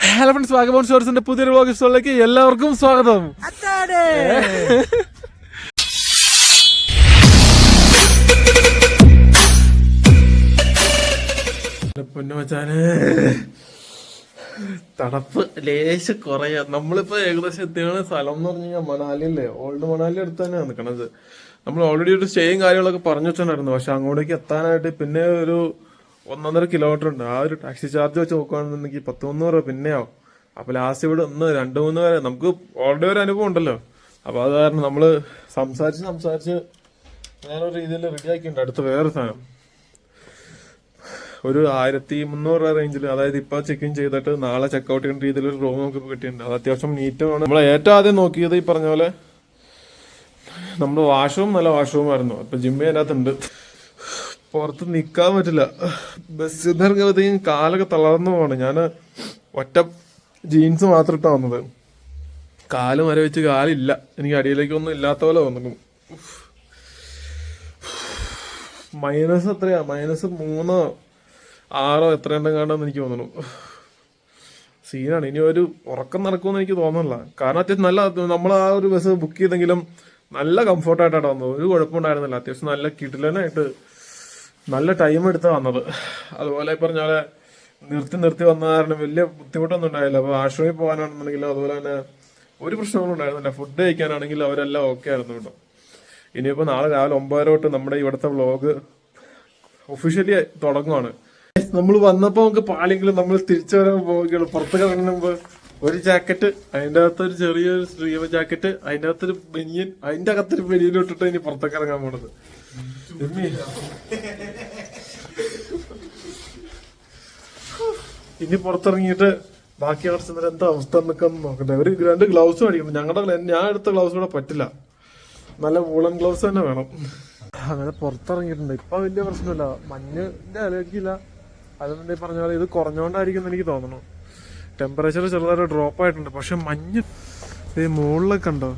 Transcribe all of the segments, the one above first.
Hello friends വാഗബോൺ സ്റ്റോർസിന്റെ പുതിയൊരു vlog സ്റ്റോറിലേക്ക് എല്ലാവർക്കും സ്വാഗതം. പൊന്നുമച്ചാന് തണുപ്പ് ലേശം കുറയാ. നമ്മളിപ്പോ ഏകദേശം എത്തിയാണ് സ്ഥലം എന്ന് പറഞ്ഞു കഴിഞ്ഞാൽ മണാലി അല്ലേ? ഓൾഡ് മണാലി അടുത്ത് തന്നെയാണ് നിൽക്കണത് നമ്മൾ ഓൾറെഡി ഒരു സ്റ്റേയും കാര്യങ്ങളൊക്കെ പറഞ്ഞു വെച്ചിട്ടുണ്ടായിരുന്നു പക്ഷെ അങ്ങോട്ടേക്ക് എത്താനായിട്ട് പിന്നെ ഒരു ഒന്നൊന്നര കിലോമീറ്റർ ഉണ്ട്. ആ ഒരു ടാക്സി ചാർജ് വെച്ച് നോക്കുകയാണെന്നുണ്ടെങ്കിൽ പത്ത് മുന്നൂറ് രൂപ പിന്നെ ആവും അപ്പൊ ലാസ്റ്റ് ഇവിടെ ഒന്ന് രണ്ട് മൂന്ന് വരെ. നമുക്ക് ഓൾറെഡി ഒരു അനുഭവം ഉണ്ടല്ലോ. അപ്പൊ അത് കാരണം നമ്മൾ സംസാരിച്ച് സംസാരിച്ച് വേറൊരു രീതിയിൽ റെഡി ആക്കിയിട്ടുണ്ട്. അടുത്ത വേറെ സാധനം. ഒരു ആയിരത്തി മുന്നൂറ് രൂപ റേഞ്ചിൽ അതായത് ഇപ്പൊ ചെക്ക് ഇൻ ചെയ്തിട്ട് നാളെ ചെക്ക് ഔട്ട് ചെയ്യുന്ന രീതിയിൽ ഒരു റൂം നമുക്ക് കിട്ടിയിട്ടുണ്ട്. അത് അത്യാവശ്യം നീറ്റുമാണ് നമ്മൾ ഏറ്റവും ആദ്യം നോക്കിയത് ഈ പറഞ്ഞ പോലെ നമ്മൾ വാഷ്റൂം നല്ല വാഷ്റൂം ആയിരുന്നു. അപ്പൊ ജിമ്മ് അതിനകത്തുണ്ട്. പുറത്ത് നിക്കാൻ പറ്റില്ല. ബസ് ഇറങ്ങിയപ്പോഴത്തേക്കും കാലൊക്കെ തളർന്നു പോവാണ്. ഞാൻ ഒറ്റ ജീൻസ് മാത്രം ഇട്ടാ വന്നത്. കാൽ മര വെച്ച് കാലില്ല. എനിക്ക് അടിയിലേക്ക് ഒന്നും ഇല്ലാത്ത പോലെ തോന്നുന്നു. മൈനസ് എത്രയാ? മൈനസ് മൂന്നോ ആറോ എത്ര എണ്ണം കാണാന്ന് എനിക്ക് തോന്നുന്നു. സീനാണ്. ഇനി ഒരു ഉറക്കം നടക്കുമെന്ന് എനിക്ക് തോന്നുന്നില്ല. കാരണം അത്യാവശ്യം നല്ല നമ്മൾ ആ ഒരു ബസ് ബുക്ക് ചെയ്തെങ്കിലും നല്ല കംഫർട്ടായിട്ടാണ് വന്നത്. ഒരു കുഴപ്പമുണ്ടായിരുന്നില്ല അത്യാവശ്യം നല്ല കിടിലനായിട്ട് നല്ല ടൈം എടുത്ത് വന്നത്. അതുപോലെ പറഞ്ഞ നിർത്തി നിർത്തി വന്ന കാരണം വലിയ ബുദ്ധിമുട്ടൊന്നും ഉണ്ടായില്ല. അപ്പൊ ആശ്രമിൽ പോകാനാണെന്നുണ്ടെങ്കിലും അതുപോലെ തന്നെ ഒരു പ്രശ്നങ്ങളും ഉണ്ടായിരുന്നില്ല. ഫുഡ് കഴിക്കാനാണെങ്കിലും അവരെല്ലാം ഓക്കെ ആയിരുന്നു കേട്ടോ. ഇനിയിപ്പോ നാളെ രാവിലെ ഒമ്പതര തൊട്ട് നമ്മുടെ ഇവിടുത്തെ വ്ളോഗ് ഒഫീഷ്യലി തുടങ്ങുവാണ്. നമ്മൾ വന്നപ്പോ നമുക്ക് പാലെങ്കിലും നമ്മൾ തിരിച്ചു വരാൻ പോവുകയുള്ളൂ. പുറത്ത് ഇറങ്ങുന്ന മുമ്പ് ഒരു ജാക്കറ്റ് അതിന്റെ അകത്ത് ഒരു ചെറിയൊരു സ്ട്രീമ ജാക്കറ്റ് അതിന്റെ അകത്തൊരു ബനിയൻ അതിന്റെ അകത്തൊരു ബനിയൻ ഇട്ടിട്ട് ഇനി പുറത്തേക്ക് ഇറങ്ങാൻ പോണത്. ഇനി പുറത്തിറങ്ങിയിട്ട് ബാക്കി അവിടെ എന്താ അവസ്ഥ എന്നൊക്കെ ഒന്ന് നോക്കട്ടെ. ഒരു രണ്ട് ഗ്ലൗസ് മേടിക്കണം. ഞങ്ങളുടെ ഞാൻ എടുത്ത ഗ്ലൗസ് കൂടെ പറ്റില്ല. നല്ല വൂളൻ ഗ്ലൗസ് തന്നെ വേണം. അങ്ങനെ പുറത്തിറങ്ങിയിട്ടുണ്ട്. ഇപ്പൊ വലിയ പ്രശ്നമില്ല. മഞ്ഞിന്റെ അലർജിയില്ല. അതുകൊണ്ട് പറഞ്ഞ പോലെ ഇത് കുറഞ്ഞോണ്ടായിരിക്കും എന്ന് എനിക്ക് തോന്നുന്നു. ടെമ്പറേച്ചർ ചെറുതായിട്ട് ഡ്രോപ്പ് ആയിട്ടുണ്ട്. പക്ഷെ മഞ്ഞ് ഈ മുകളിലൊക്കെ ഉണ്ടോ?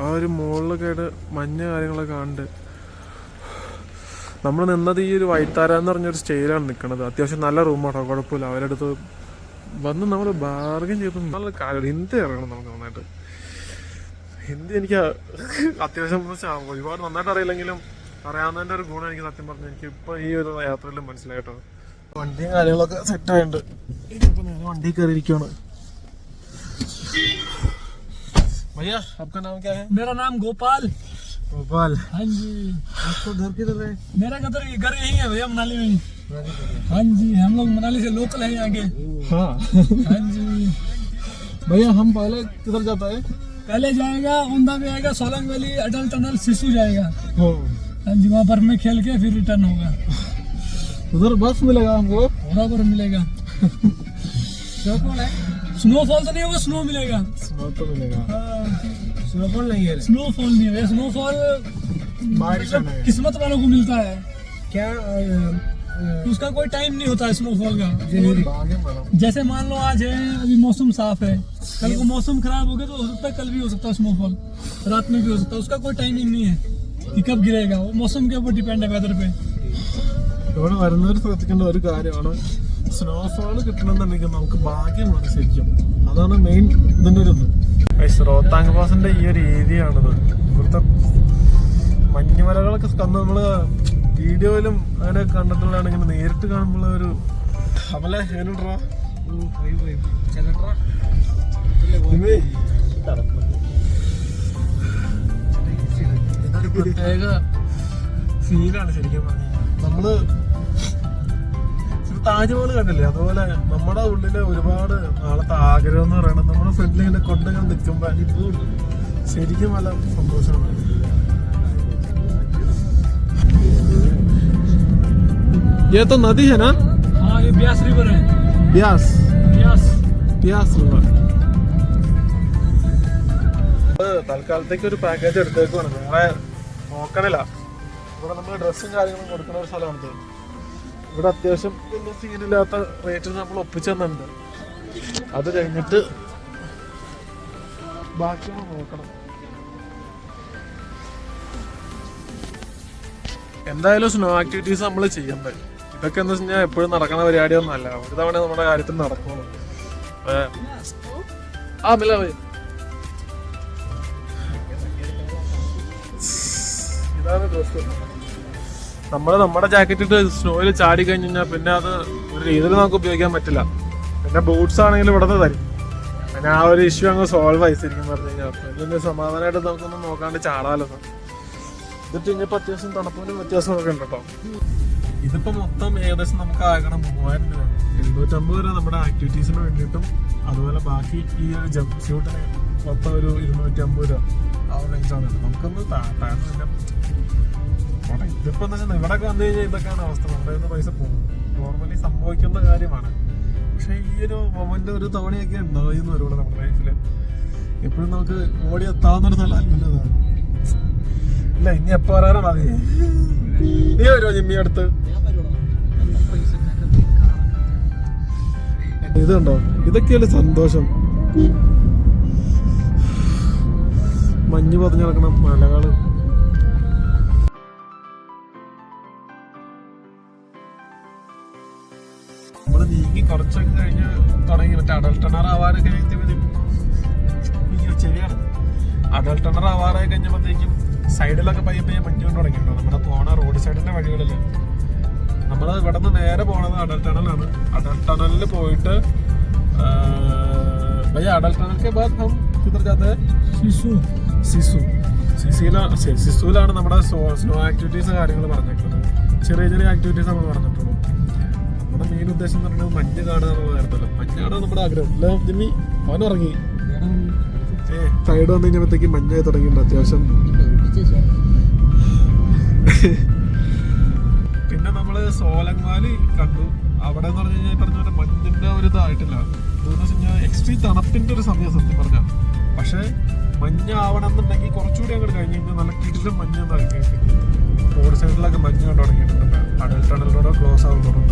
ആ ഒരു മുകളിലൊക്കെ ആയിട്ട് മഞ്ഞ് കാര്യങ്ങളൊക്കെ കാണുന്നുണ്ട് നമ്മൾ നിന്നത് ഈ ഒരു വൈത്താര എന്ന് പറഞ്ഞൊരു സ്റ്റേയിലാണ് നിൽക്കുന്നത് അത്യാവശ്യം നല്ല റൂമാട്ടോ കുഴപ്പമില്ല. അവരടുത്ത് വന്ന് നമ്മൾ ബാർഗൻ ചെയ്ത്. നല്ല കാര്യം. ഹിന്ദി അറിയണം നമുക്ക് നന്നായിട്ട്. ഹിന്ദി എനിക്ക് അത്യാവശ്യം ഒരുപാട് നന്നായിട്ട് അറിയില്ലെങ്കിലും അറിയാവുന്നതിന്റെ ഒരു ഗുണം എനിക്ക് സത്യം പറഞ്ഞു എനിക്ക് ഇപ്പം ഈ ഒരു യാത്രയിൽ മനസ്സിലായിട്ടോ വണ്ടിയും കാര്യങ്ങളൊക്കെ സെറ്റ് ആയിട്ടുണ്ട്. ഇപ്പം ഞാൻ വണ്ടി കയറിയിരിക്കുകയാണ് भैया आपका नाम क्या है? मेरा नाम गोपाल। गोपाल। हाँ जी। आपका घर किधर है? मेरा घर घर यही है भैया मनाली में। हाँ जी हम लोग मनाली से लोकल है यहाँ के हाँ। हाँ जी। भैया हम पहले किधर जाता है? पहले जाएगा ओंदा में आएगा सोलंग वैली अटल टनल सिसु जाएगा। हाँ। जी वहाँ पर में खेल के फिर रिटर्न होगा। उधर बस मिलेगा हमको। बराबर मिलेगा। स्नोफॉल तो नहीं होगा स्नो मिलेगा स्नो तो मिलेगा हाँ, स्नोफॉल नहीं है स्नोफॉल नहीं है स्नोफॉल बारिश मतलब किस्मत वालों को मिलता है क्या उसका कोई टाइम नहीं होता है स्नोफॉल का आगे बढ़ो जैसे मान लो आज है अभी मौसम साफ है कल को मौसम खराब हो गया तो हो सकता है कल भी हो सकता है स्नोफॉल रात में भी हो सकता है उसका कोई टाइमिंग नहीं है कि कब गिरेगा वो मौसम के ऊपर डिपेंड है वेदर पे ഇവിടെ വരുന്നവർ ശ്രദ്ധിക്കേണ്ട ഒരു കാര്യമാണ് സ്നോഫോൾ കിട്ടണമെന്നുണ്ടെങ്കിൽ നമുക്ക് ഭാഗ്യമാണ് ശരിക്കും. അതാണ് മെയിൻ ഇതിന്റെ ഒരു ഇത്. റോത്താങ് പാസിന്റെ ഈ ഒരു ഏരിയയാണിത് ഇവിടുത്തെ മഞ്ഞുമലകളൊക്കെ കന്ന് നമ്മൾ വീഡിയോയിലും അങ്ങനെ കണ്ടിട്ടുള്ളതാണെങ്കിൽ നേരിട്ട് കാണുമ്പോൾ ഒരു അവലെ എങ്ങനെയുണ്ടാ ഇതൊരു പ്രത്യേക ഫീലാണ് ശരിക്കും പറഞ്ഞാൽ. നമ്മൾ താജ്മഹൽ കണ്ടില്ലേ അതുപോലെ നമ്മുടെ ഉള്ളില് ഒരുപാട് നാളത്തെ ആഗ്രഹം എന്ന് പറയുന്നത് നമ്മുടെ ഫ്രണ്ടിൽ ഇങ്ങനെ കൊണ്ടിങ്ങനെ നിൽക്കുമ്പോ ശരിക്കും നല്ല സന്തോഷമാണ് ये तो नदी है ना हाँ ये ब्यास रिवर है ब्यास ब्यास ब्यास रिवर തൽക്കാലത്തേക്ക് ഒരു പാക്കേജ് എടുത്തേക്കുവാണ് വേറെ നോക്കണില്ല ഇവിടെ നമ്മൾ ഡ്രസ്സും കാര്യങ്ങളും കൊടുക്കുന്ന ഒരു സ്ഥലമാണിത് ഇവിടെ അത്യാവശ്യം വലിയ സീനില്ലാത്ത റേറ്റിന് നമ്മൾ ഒപ്പിച്ചു തന്നിട്ടുണ്ട്. അത് കഴിഞ്ഞിട്ട് ബാക്കി നോക്കണം. എന്തായാലും സ്നോ ആക്ടിവിറ്റീസ് നമ്മൾ ചെയ്യണ്ടേ? ഇതൊക്കെ എന്താ വെച്ച് കഴിഞ്ഞാൽ എപ്പോഴും നടക്കണ പരിപാടിയൊന്നും അല്ല. ഒരു തവണ നമ്മുടെ കാര്യത്തിൽ നടക്കുള്ളൂ. ആ മില ഇതാണ് ഡ്രസ് നമ്മൾ നമ്മുടെ ജാക്കറ്റ് ഇട്ട് സ്നോയിൽ ചാടി കഴിഞ്ഞ് കഴിഞ്ഞാൽ പിന്നെ അത് ഒരു രീതിയിൽ നമുക്ക് ഉപയോഗിക്കാൻ പറ്റില്ല. പിന്നെ ബൂട്ട്സ് ആണെങ്കിൽ ഇവിടെ തരും പിന്നെ ആ ഒരു ഇഷ്യൂ അങ്ങ് സോൾവ് ആയി ശരിക്കും പറഞ്ഞു കഴിഞ്ഞാൽ പിന്നെ സമാധാനമായിട്ട് നമുക്കൊന്നും നോക്കാണ്ട് ചാടാലോ. ഇതിട്ട് ഇനിയിപ്പോൾ അത്യാവശ്യം തണുപ്പിനും വ്യത്യാസമൊക്കെ ഉണ്ട് കേട്ടോ. ഇതിപ്പോ മൊത്തം ഏകദേശം നമുക്ക് ആകണം മൂവായിരം രൂപ എഴുന്നൂറ്റമ്പത് രൂപ നമ്മുടെ ആക്ടിവിറ്റീസിന് വേണ്ടിയിട്ടും അതുപോലെ ബാക്കി ഈ ഒരു ജംപ് ഷൂട്ടിന് മൊത്തം ഒരു ഇരുന്നൂറ്റി അമ്പത് രൂപ ആ ഒരു റേഞ്ചാണ് നമുക്കൊന്ന് താഴ്ന്നില്ല. ഇതിപ്പോ വെച്ചാൽ ഇവിടെ വന്നു കഴിഞ്ഞാൽ ഇതൊക്കെയാണ് അവസ്ഥ. നമ്മുടെ പൈസ പോകും. നോർമലി സംഭവിക്കുന്ന കാര്യമാണ്. പക്ഷെ ഈ ഒരു മൊമെന്റ് ഒരു തവണയൊക്കെ ഉണ്ടാവുന്ന ഒരുപാട് നമ്മുടെ ലൈഫിൽ എപ്പോഴും നമുക്ക് ഓടി എത്താവുന്ന ഒരു സ്ഥലമല്ലല്ലോ. ഇല്ല ഇനി എപ്പോ വരാനാണ് അത് നീ വരുമോ ജിമ്മി അടുത്ത്? ഇതുണ്ടോ? ഇതൊക്കെയല്ലേ സന്തോഷം. മഞ്ഞ് പതിഞ്ഞു കിടക്കണം മലകൾ. നീങ്ങി കുറച്ചൊക്കെ കഴിഞ്ഞ് തുടങ്ങി മറ്റേ അഡൽട്ടണർ ആവാനൊക്കെ കഴിഞ്ഞപ്പോഴത്തേക്കും അയ്യോ ചെവിയാണ് അഡൽട്ടണർ ആവാറായി കഴിഞ്ഞപ്പോഴത്തേക്കും സൈഡിലൊക്കെ പയ്യെ പയ്യെ മഞ്ഞ് കൊണ്ട് തുടങ്ങിയിട്ടുണ്ടോ നമ്മുടെ പോണ റോഡ് സൈഡിന്റെ വഴികളില് നമ്മൾ ഇവിടെ നിന്ന് നേരെ പോണത് അടൽ ടണലാണ് അടൽ ടണലിൽ പോയിട്ട് ആ, ഭയ്യ അടൽ ടണൽ के बाद हम किधर जाते हैं शिशु സിസു സിസിയിലാണ് സിസുവിലാണ് നമ്മുടെ സ്നോ ആക്ടിവിറ്റീസ് കാര്യങ്ങൾ പറഞ്ഞേക്കുന്നത് ചെറിയ ചെറിയ ആക്ടിവിറ്റീസ് നമ്മൾ പറഞ്ഞിട്ടുള്ളൂ നമ്മുടെ മെയിൻ ഉദ്ദേശം എന്ന് പറഞ്ഞാൽ മഞ്ഞ് കാണുക എന്നുള്ളതായിരുന്നല്ലോ മഞ്ഞാണ് നമ്മുടെ ആഗ്രഹം. അല്ല ജിമ്മി? അവൻ ഇറങ്ങി ഏ സൈഡ് വന്നു കഴിഞ്ഞപ്പോഴത്തേക്ക് മഞ്ഞായി തുടങ്ങിയിട്ടുണ്ട് അത്യാവശ്യം. പിന്നെ നമ്മൾ സോലങ്ങാലി കണ്ടു. അവിടെ എന്ന് പറഞ്ഞു കഴിഞ്ഞാൽ പറഞ്ഞ പോലെ മഞ്ഞിന്റെ ഒരു ഇതായിട്ടില്ല. എന്താണെന്ന് വെച്ച് കഴിഞ്ഞാൽ എക്സ്ട്രീം തണുപ്പിന്റെ ഒരു സമയം സത്യം പറഞ്ഞ പക്ഷെ മഞ്ഞ് ആവണം എന്നുണ്ടെങ്കിൽ കുറച്ചുകൂടി അങ്ങോട്ട് കഴിഞ്ഞ് കഴിഞ്ഞാൽ നല്ല കിടിലും മഞ്ഞ് എന്നായി റോഡ് സൈഡിലൊക്കെ മഞ്ഞ് കണ്ടു തുടങ്ങിയിട്ടുണ്ട്. അടൽ ടണലിലൂടെ ക്ലോസ് ആവുന്നതും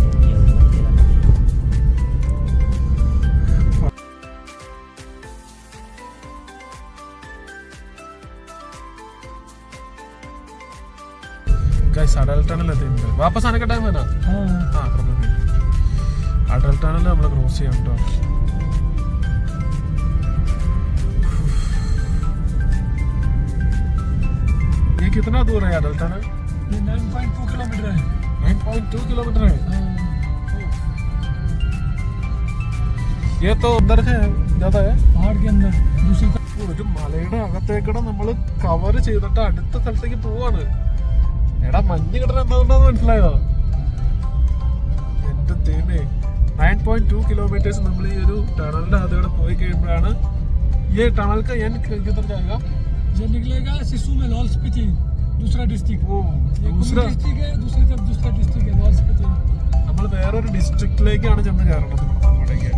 ഗൈസ് അടൽ ടണൽ എത്തിയിട്ടുണ്ട് വാപ്പസ് അനക്ക ടൈം വേണോ हाँ ആ പറഞ്ഞു അടൽ ടണൽ നമ്മൾ ക്രോസ് ചെയ്യാം കേട്ടോ ये कितना दूर है अडल टनल ये 9.2 किलोमीटर है 9.2 किलोमीटर है हाँ ये तो अंदर है ज्यादा है पहाड़ के अंदर दूसरी तरफ ഒരു മലയുടെ അകത്തേക്കൂടെ നമ്മൾ കവർ ചെയ്തിട്ട് അടുത്ത സ്ഥലത്തേക്ക് പോവാണ് എടാ മഞ്ഞ് കിട്ടണ എന്താണെന്ന് മനസ്സിലായോ എന്റെ തേമേ നയൻ പോയിന്റ് ടു കിലോമീറ്റേഴ്സ് നമ്മൾ ഈ ഒരു ടണലിന്റെ അതിലൂടെ പോയി കഴിയുമ്പോഴാണ് ഈ ടണൽ का एंड किधर जाएगा ये निकलेगा सिसु में लाल स्पीति दूसरा डिस्ट्रिक्ट ഓ ये दूसरा डिस्ट्रिक्ट है दूसरी तरफ दूसरा डिस्ट्रिक्ट है लाल स्पीति നമ്മൾ വേറൊരു ഡിസ്ട്രിക്റ്റിലേക്കാണ് ചെന്ന് കയറണത് അങ്ങോട്ടേക്ക്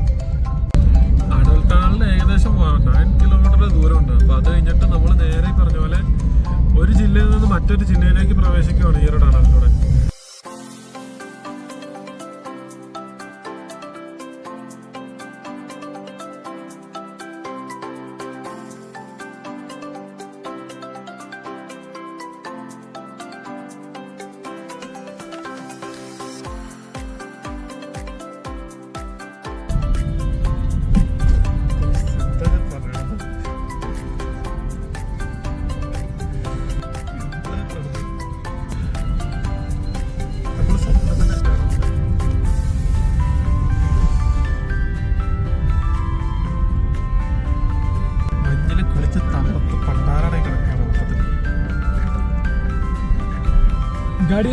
അടൽ ടണലിന് ഏകദേശം നയൻ കിലോമീറ്റർ ദൂരമുണ്ട് അപ്പൊ അത് കഴിഞ്ഞിട്ട് നമ്മൾ നേരെ ഈ പറഞ്ഞ പോലെ ഒരു ജില്ലയിൽ നിന്ന് മറ്റൊരു ജില്ലയിലേക്ക് പ്രവേശിക്കുകയാണ് ഈ ഒരു ടണലിലൂടെ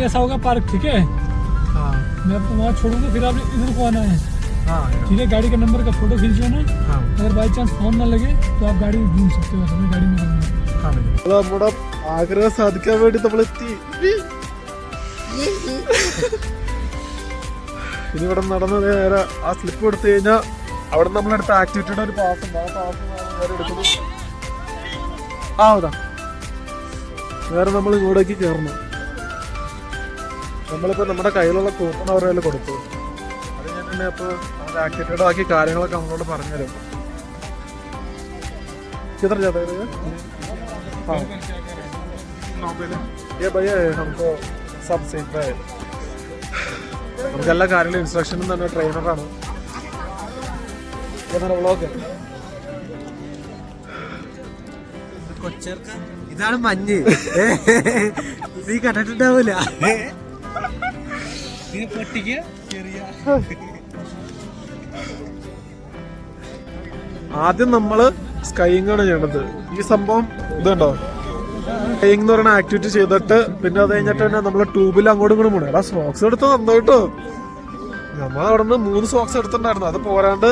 गाड़ी ऐसा होगा पार्क ठीक है ആ मैं आपको वहाँ छोड़ूंगा फिर आप इधर को आना है ആ ठीक है गाड़ी का नंबर का फोटो खींच लेना ആ अगर बाई चांस फोन ना लगे तो आप गाड़ी ढूंढ सकते हो हमें गाड़ी में रहना है അത് നമ്മുടെ ആഗ്രഹം സാധിക്കാൻ വേണ്ടി നമ്മൾ എത്തി ഇനി ഇവിടെ നടന്ന് നേരെ ആ സ്ലിപ്പ് എടുത്തു കഴിഞ്ഞാൽ അവിടെ നമ്മളെടുത്ത ആക്ടിവിറ്റിയുടെ ഒരു പാസ് ഉണ്ട് ആ പാസ് നേരെ എടുക്കുന്നത് ആ അതാ നേരെ നമ്മൾ ഇങ്ങോട്ടേക്ക് കയറണം നമ്മളിപ്പോൾ നമ്മുടെ കയ്യിലുള്ള കൂപ്പൺ അവരുടെ കയ്യിൽ കൊടുത്തു അത് ഞാൻ തന്നെ അപ്പോൾ നമ്മുടെ ആക്ടിവിറ്റിയുടെ ബാക്കി കാര്യങ്ങളൊക്കെ നമ്മളോട് പറഞ്ഞുതരും किधर जाता है भैया हाँ ये भैया है हमको सब सीख रहा है നമുക്ക് എല്ലാ കാര്യങ്ങളും ഇൻസ്ട്രക്ഷനും തന്നെ ട്രെയിനറാണ് വ്ളോഗ് കൊച്ചർക്ക് ഇതാണ് മഞ്ഞ് നീ കണ്ടിട്ടുണ്ടാവൂല ചെറിയ ആദ്യം നമ്മൾ സ്കൈയിങ് ആണ് ഈ സംഭവം ഇതുണ്ടോ? സ്കൈയിങ് എന്ന് പറയുന്ന ആക്ടിവിറ്റി ചെയ്തിട്ട് പിന്നെ അത് കഴിഞ്ഞിട്ട് തന്നെ നമ്മൾ ട്യൂബിൽ അങ്ങോട്ടും ഇങ്ങോട്ടും പോകണം എടാ സോക്സ് എടുത്ത്? നന്നായിട്ടോ നമ്മൾ അവിടെ നിന്ന് മൂന്ന് സോക്സ് എടുത്തിട്ടുണ്ടായിരുന്നു. അത് പോരാണ്ട്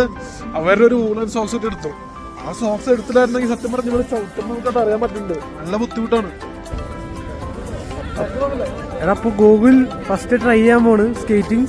അവരുടെ ഒരു ഊളൻ സോക്സ് എടുത്തു. ആ സോക്സ് എടുത്തിട്ടായിരുന്നെങ്കിൽ സത്യം പറഞ്ഞ് ഇവിടെ ചവിട്ടുന്ന നമുക്കത് അറിയാൻ പറ്റുന്നുണ്ട്. നല്ല ബുദ്ധിമുട്ടാണ്. എടാ ഗൂഗിൾ ഫസ്റ്റ് ട്രൈ ചെയ്യാൻ പോണ് സ്കേറ്റിംഗ്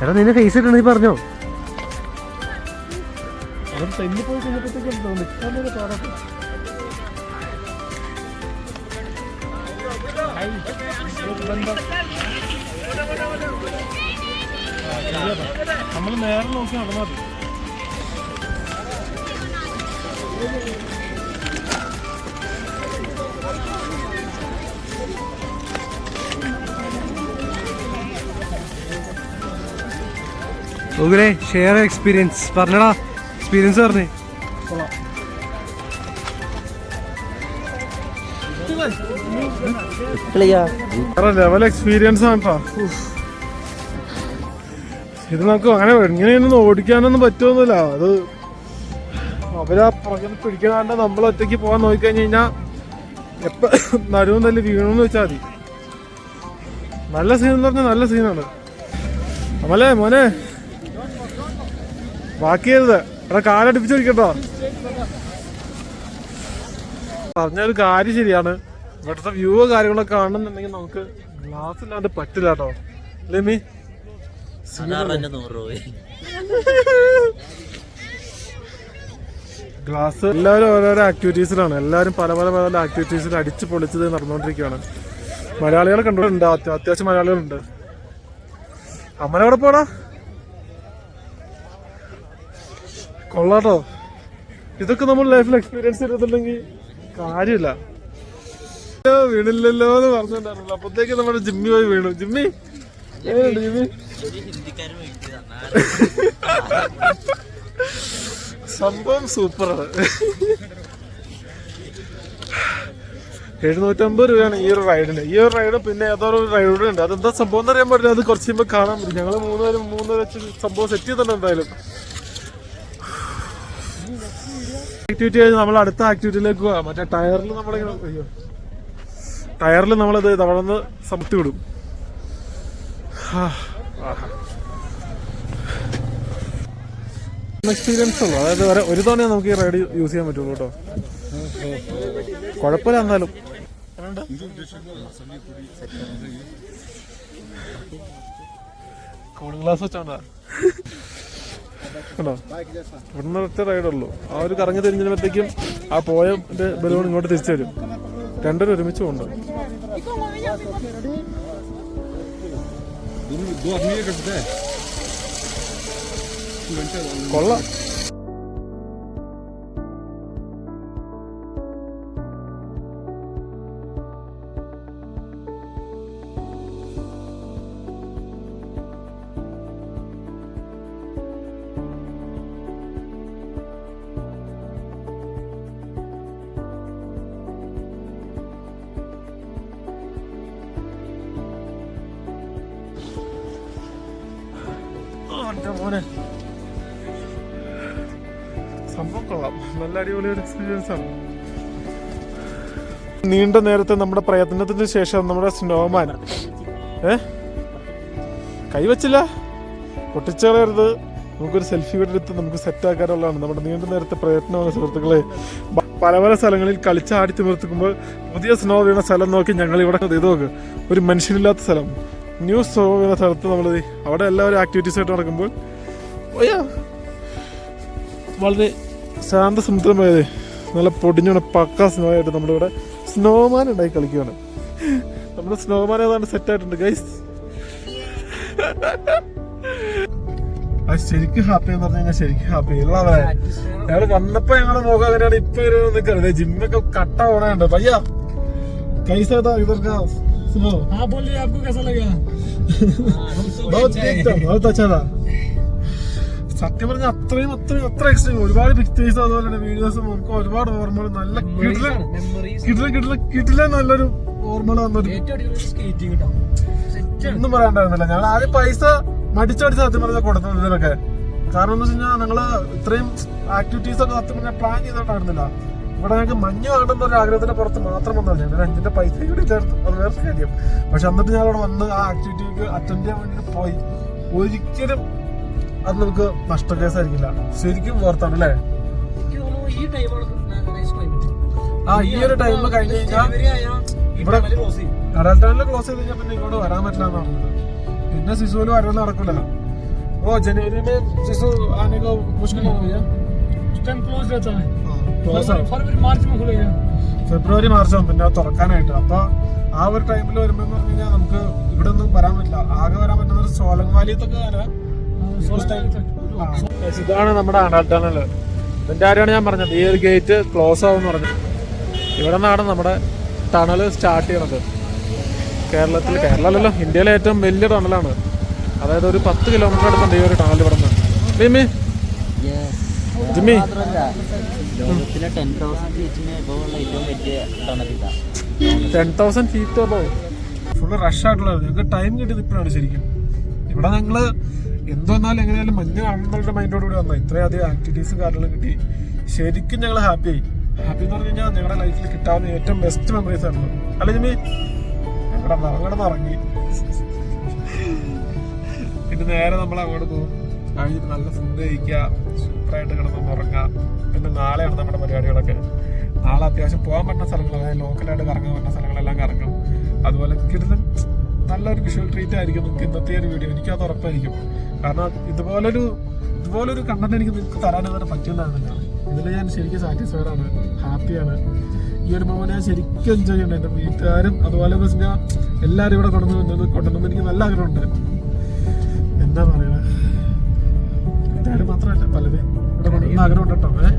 എടാ നിന്നെ ഫേസ് ഇട്ടണ നീ പറഞ്ഞോ? നമ്മൾ നേരെ നോക്കി നടന്നാൽ ഗൂഗിളെ ഷെയർ എക്സ്പീരിയൻസ് പറഞ്ഞടാ എക്സ്പീരിയൻസ് പറഞ്ഞേ. ലെവൽ എക്സ്പീരിയൻസ് ആണ്. ഇത് നമുക്ക് അങ്ങനെ ഇങ്ങനെയൊന്നും ഓടിക്കാനൊന്നും പറ്റുമൊന്നുമില്ല അത് അവരാ പുറകിൽ പിടിക്കാണ്ട് നമ്മൾ ഒറ്റയ്ക്ക് പോകാൻ നോക്കിക്കഴിഞ്ഞ് കഴിഞ്ഞാൽ എപ്പ നടുവും നല്ല വീണെന്ന് വെച്ചാൽ മതി. നല്ല സീൻ എന്ന് പറഞ്ഞാൽ നല്ല സീനാണ് അമലേ മോനെ. ബാക്കിയത് എടാ കാലടിപ്പിച്ച് പിടിക്കട്ടോ പറഞ്ഞൊരു കാര്യം ശരിയാണ്. ഇവിടുത്തെ വ്യൂ കാര്യങ്ങളൊക്കെ കാണണമെന്നുണ്ടെങ്കിൽ നമുക്ക് ഗ്ലാസ് ഇല്ലാണ്ട് പറ്റില്ല കേട്ടോ. ലിമി ഗ്ലാസ് എല്ലാവരും ഓരോരോ ആക്ടിവിറ്റീസിലാണ് എല്ലാവരും പല പല പല ആക്ടിവിറ്റീസിൽ അടിച്ച് പൊളിച്ചത് നടന്നുകൊണ്ടിരിക്കുകയാണ് മലയാളികളെ കണ്ടിട്ടുണ്ട്. അത്യ- അത്യാവശ്യം മലയാളികളുണ്ട്. അമ്മനെ അവിടെ പോടാ? കൊള്ളാട്ടോ. ഇതൊക്കെ നമ്മൾ ലൈഫിൽ എക്സ്പീരിയൻസ് ചെയ്തിട്ടുണ്ടെങ്കിൽ കാര്യമില്ല. വീണില്ലല്ലോ എന്ന് പറഞ്ഞിട്ടുണ്ടായിരുന്നല്ലോ. അപ്പത്തേക്ക് നമ്മുടെ ജിമ്മി പോയി വീണു. ജിമ്മി? ജിമ്മി? സംഭവം സൂപ്പറാണ്. എഴുന്നൂറ്റമ്പത് രൂപയാണ് ഈ ഒരു റൈഡിന് ഈ ഒരു റൈഡ് പിന്നെ ഏതോ ഒരു റൈഡ് കൂടെ ഉണ്ട്. അതെന്താ സംഭവം എന്ന് അറിയാൻ പറ്റില്ല. അത് കുറച്ച് കഴിയുമ്പോൾ കാണാൻ പറ്റും. ഞങ്ങൾ മൂന്നുപേരും മൂന്ന് വെച്ച് സംഭവം സെറ്റ് ചെയ്തിട്ടുണ്ട് എന്തായാലും. ആക്ടിവിറ്റി കഴിഞ്ഞ് നമ്മൾ അടുത്ത ആക്ടിവിറ്റിയിലേക്ക് പോവാം മറ്റേ ടയറിൽ നമ്മളിങ്ങനെ അയ്യോ. ടയറിൽ നമ്മളത് തവളന്ന് സമത്തി വിടും. എക്സ്പീരിയൻസ് ഉള്ളു. അതായത് വരെ ഒരു തവണ നമുക്ക് ഈ റൈഡ് യൂസ് ചെയ്യാൻ പറ്റുള്ളൂ കേട്ടോ. കുഴപ്പമില്ല എന്നാലും. കൂളിംഗ് ഗ്ലാസ് വെച്ചോണ്ടാ ഇവിടുന്ന് ഒറ്റ റൈഡുള്ളൂ ആ ഒരു കറങ്ങി തിരിഞ്ഞപ്പോഴത്തേക്കും ആ പോയ ബലൂൺ ഇങ്ങോട്ട് തിരിച്ചു വരും രണ്ടുപേരും ഒരുമിച്ച് പോകുന്നുണ്ട് കൊള്ളാം. എന്റെ മോനെ. സംഭവം കൊള്ളാം. നല്ല അടിപൊളി ഒരു എക്സ്പീരിയൻസ് ആണ്. നീണ്ട നേരത്തെ നമ്മുടെ പ്രയത്നത്തിന് ശേഷം നമ്മുടെ സ്നോമാൻ ഏ? കൈവച്ചില്ല പൊട്ടിച്ചേളരുത് നമുക്കൊരു സെൽഫി എടുത്ത് നമുക്ക് സെറ്റ് ആക്കാനുള്ളതാണ്. നമ്മുടെ നീണ്ട നേരത്തെ പ്രയത്നമാണ് സുഹൃത്തുക്കളെ. പല പല സ്ഥലങ്ങളിൽ കളിച്ചാടി തിമിർത്തുമ്പോൾ പുതിയ സ്നോ വീണ സ്ഥലം നോക്കി ഞങ്ങൾ ഇവിടെ ഇത് നോക്ക്. ഒരു മനുഷ്യനില്ലാത്ത സ്ഥലം. ന്യൂ സ്നോ എന്ന സ്ഥലത്ത് നമ്മൾ അവിടെ എല്ലാവരും ആക്ടിവിറ്റീസ് ആയിട്ട് നടക്കുമ്പോൾ വളരെ ശാന്തസമുദ്രമായത് നല്ല പൊടിഞ്ഞുണ പക്ക സ്നോ ആയിട്ട് നമ്മളിവിടെ സ്നോമാൻ ഉണ്ടായി കളിക്കുകയാണ് നമ്മുടെ സ്നോമാൻ ഏതാണ്ട് സെറ്റ് ആയിട്ടുണ്ട് ഗൈസ് ശരിക്കും ഹാപ്പി എന്ന് പറഞ്ഞാൽ ശരിക്കും ഹാപ്പി ഉള്ളവരെ ഞങ്ങൾ വന്നപ്പോ ഞങ്ങളുടെ മുഖം അങ്ങനെയാണ് ഇപ്പൊ ഒരു നിൽക്കുന്നത് ജിമ്മൊക്കെ കട്ട ഓണയുണ്ട് പയ്യ കൈസ ഇതൊക്കെ? സ്നോ हाँ बोलिए आपको कैसा लगा बहुत एकदम बहुत अच्छा था സത്യം പറഞ്ഞ അത്രയും അത്രയും അത്ര എക്സ്ട്രീം ഒരുപാട് പിക്ചേഴ്സ് അതുപോലെ തന്നെ വീഡിയോസും നമുക്ക് ഒരുപാട് ഓർമ്മകൾ നല്ല കിട്ടില്ല കിട്ടില്ല കിട്ടില്ല കിട്ടില്ല നല്ലൊരു ഓർമ്മകൾ വന്നൊരു സ്കേറ്റിംഗ് കേട്ടോ ഒന്നും പറയാണ്ടായിരുന്നില്ല ഞങ്ങൾ ആദ്യം പൈസ മടിച്ചടിച്ച് സത്യം പറഞ്ഞാൽ കൊടുത്തത് ഇതിനൊക്കെ കാരണം എന്ന് വെച്ച് കഴിഞ്ഞാൽ ഞങ്ങള് ഇത്രയും ആക്ടിവിറ്റീസ് ഒക്കെ സത്യം പറഞ്ഞാൽ പ്ലാൻ ചെയ്തിട്ടുണ്ടായിരുന്നില്ല ഇവിടെ ഞങ്ങൾക്ക് മഞ്ഞ് കാണുന്ന ഒരു ആഗ്രഹത്തിന്റെ പുറത്ത് മാത്രം വന്നതാണ് ഞങ്ങൾ അഞ്ചിന്റെ പൈസ കൂടി ചേർത്ത് അത് വേറെ കാര്യം പക്ഷെ എന്നിട്ട് ഞാൻ അവിടെ വന്ന് ആ ആക്ടിവിറ്റിക്ക് അറ്റൻഡ് ചെയ്യാൻ വേണ്ടിട്ട് പോയി ഒരിക്കലും അത് നമുക്ക് നഷ്ടക്കേസായിരിക്കില്ല ശരിക്കും വേർത്താണ് അല്ലേ ഈ ടൈമാണ് നൈസ് ക്ലൈമറ്റ് ആ ഈ ഒരു ടൈം കഴിഞ്ഞ് കഴിഞ്ഞാൽ ഇവിടെ കടൽട്ടാനിൽ ക്ലോസ് ചെയ്ത് കഴിഞ്ഞാൽ പിന്നെ ഇങ്ങോട്ട് വരാൻ പറ്റില്ല എന്നാണ് പറഞ്ഞത് പിന്നെ സിസുവിൽ വരാൻ നടക്കില്ല ഓ ജനുവരി में सिसु आने का मुश्किल हो गया उस टाइम क्लोज रहता है ക്ലോസ് ഫെബ്രുവരി മാർച്ച് ആവും. പിന്നെ തുറക്കാനായിട്ട്. അപ്പോൾ ആ ഒരു ടൈമിൽ വരുമ്പോ എന്ന് പറഞ്ഞു കഴിഞ്ഞാൽ നമുക്ക് ഇവിടെ ഒന്നും വരാൻ പറ്റില്ല. ആകെ വരാൻ പറ്റുന്ന ഒരു സോലങ് വാലിയത്തൊക്കെ ഇതാണ് നമ്മുടെ അടാൽ ടണൽ. ഇതിന്റെ കാര്യമാണ് ഞാൻ പറഞ്ഞത്. ഈ ഒരു ഗേറ്റ് ക്ലോസ് ആവും എന്ന് ഇവിടെ നിന്നാണ് നമ്മുടെ ടണൽ സ്റ്റാർട്ട് ചെയ്യണത്. കേരളത്തിൽ കേരളമല്ലല്ലോ. ഇന്ത്യയിലെ ഏറ്റവും വലിയ ടണലാണ്. അതായത് ഒരു പത്ത് കിലോമീറ്റർ അടുത്തുണ്ട് ഈ ഒരു ടണൽ ഇവിടെ നിന്ന് ജിമ്മി. ജിമ്മി ലോകത്തിലെ ടെൻ തൗസൻഡ് ഫീറ്റിന് എബോവുള്ള ഏറ്റവും വലിയ ടണലില്ല ten thousand feet above full rush ആയിട്ടുള്ള ഞങ്ങൾക്ക് ടൈം കിട്ടിയത് ഇപ്പോഴാണ് ശരിക്കും. ഇവിടെ ഞങ്ങൾ എന്തോന്നാലും എങ്ങനെയാലും മഞ്ഞ് കാണുന്നവരുടെ മൈൻഡോട് കൂടി വന്നു. ഇത്രയും അധികം ആക്ടിവിറ്റീസും കാര്യങ്ങളും കിട്ടി. ശരിക്കും ഞങ്ങൾ ഹാപ്പി ആയി. ഹാപ്പി എന്ന് പറഞ്ഞു കഴിഞ്ഞാൽ ഞങ്ങളുടെ ലൈഫിൽ കിട്ടാവുന്ന ഏറ്റവും ബെസ്റ്റ് മെമ്മറീസ് ആണ്. അല്ല ജിമ്മി ഞങ്ങളുടെ അങ്ങോട്ട് ഇറങ്ങി പിന്നെ നേരെ നമ്മൾ അങ്ങോട്ട് പോകും. കഴിഞ്ഞിട്ട് നല്ല ഫുഡ് കഴിക്കുക. സൂപ്പറായിട്ട് കിടന്ന് ഉറങ്ങുക. പിന്നെ നാളെയാണ് നമ്മുടെ പരിപാടികളൊക്കെ. നാളെ അത്യാവശ്യം പോകാൻ പറ്റുന്ന സ്ഥലങ്ങൾ അതായത് ലോക്കലായിട്ട് കറങ്ങാൻ പറ്റുന്ന സ്ഥലങ്ങളെല്ലാം കറങ്ങും. അതുപോലെ കിട്ടുന്ന നല്ലൊരു വിഷ്വൽ ട്രീറ്റ് ആയിരിക്കും നിങ്ങൾക്ക് ഇന്നത്തെ ഒരു വീഡിയോ എനിക്കത് ഉറപ്പായിരിക്കും. കാരണം ഇതുപോലൊരു ഇതുപോലൊരു കണ്ടന്റ് എനിക്ക് നിങ്ങൾക്ക് തരാൻ ഇതുവരെ പറ്റുന്നതായിരുന്നില്ല ഇതിൽ ഞാൻ ശരിക്കും സാറ്റിസ്ഫൈഡ് ആണ് ഹാപ്പിയാണ് ഈ ഒരു മൊമെന്റ് ഞാൻ ശരിക്കും എൻജോയ് ചെയ്യുന്നുണ്ട്. എന്റെ വീട്ടുകാരും അതുപോലെ എന്ന് വെച്ചാൽ എല്ലാവരും ഇവിടെ കൊണ്ടുവന്ന് കൊണ്ടുവന്നു എനിക്ക് നല്ല ആഗ്രഹമുണ്ട്. എന്താ പറയുക? വീട്ടുകാർ മാത്രമല്ല പലരും ഇവിടെ കൊണ്ടുവന്ന ആഗ്രഹമുണ്ട് കേട്ടോ. ഏഹ്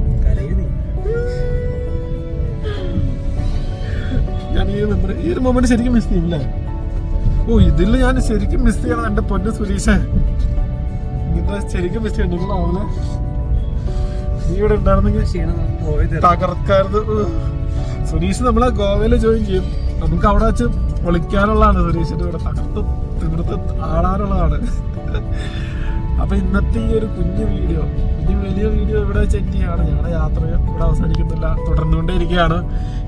ഈ മെമ്മറി ഈ ഒരു മൊമെന്റ് ശരിക്കും മിസ് ചെയ്യില്ലേ ഓ ഇതിൽ ഞാൻ ശരിക്കും മിസ് ചെയ്യണം എന്റെ പൊന്ന് സുരീഷ്. നിന്റെ ശരിക്കും മിസ് ചെയ്യണ്ടെങ്കിൽ നീ ഇവിടെ ഉണ്ടായിരുന്നെങ്കിൽ തകർക്കായിരുന്നു. സുരീഷ് നമ്മളെ ഗോവയിൽ ജോയിൻ ചെയ്യും. നമുക്ക് അവിടെ വെച്ച് പൊളിക്കാനുള്ളതാണ് സുരീഷിന്റെ ഇവിടെ. തകർത്ത് തിമിർത്ത് ആടാനുള്ളതാണ് അപ്പൊ ഇന്നത്തെ ഈ ഒരു കുഞ്ഞു വീഡിയോ കുഞ്ഞു വലിയ വീഡിയോ ഇവിടെ എൻഡ് ചെയ്യാണ് ഞങ്ങളുടെ യാത്ര ഇവിടെ അവസാനിക്കുന്നില്ല തുടർന്നുകൊണ്ടേയിരിക്കുകയാണ്.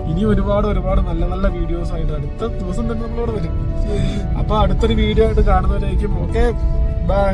ഇനി ഒരുപാട് ഒരുപാട് നല്ല നല്ല വീഡിയോസ് ആയിട്ട് അടുത്ത ദിവസം തന്നെ നമ്മളോട് വരും. അപ്പൊ അടുത്തൊരു വീഡിയോ ആയിട്ട് കാണുന്നവരേക്കും ഓക്കെ ബൈ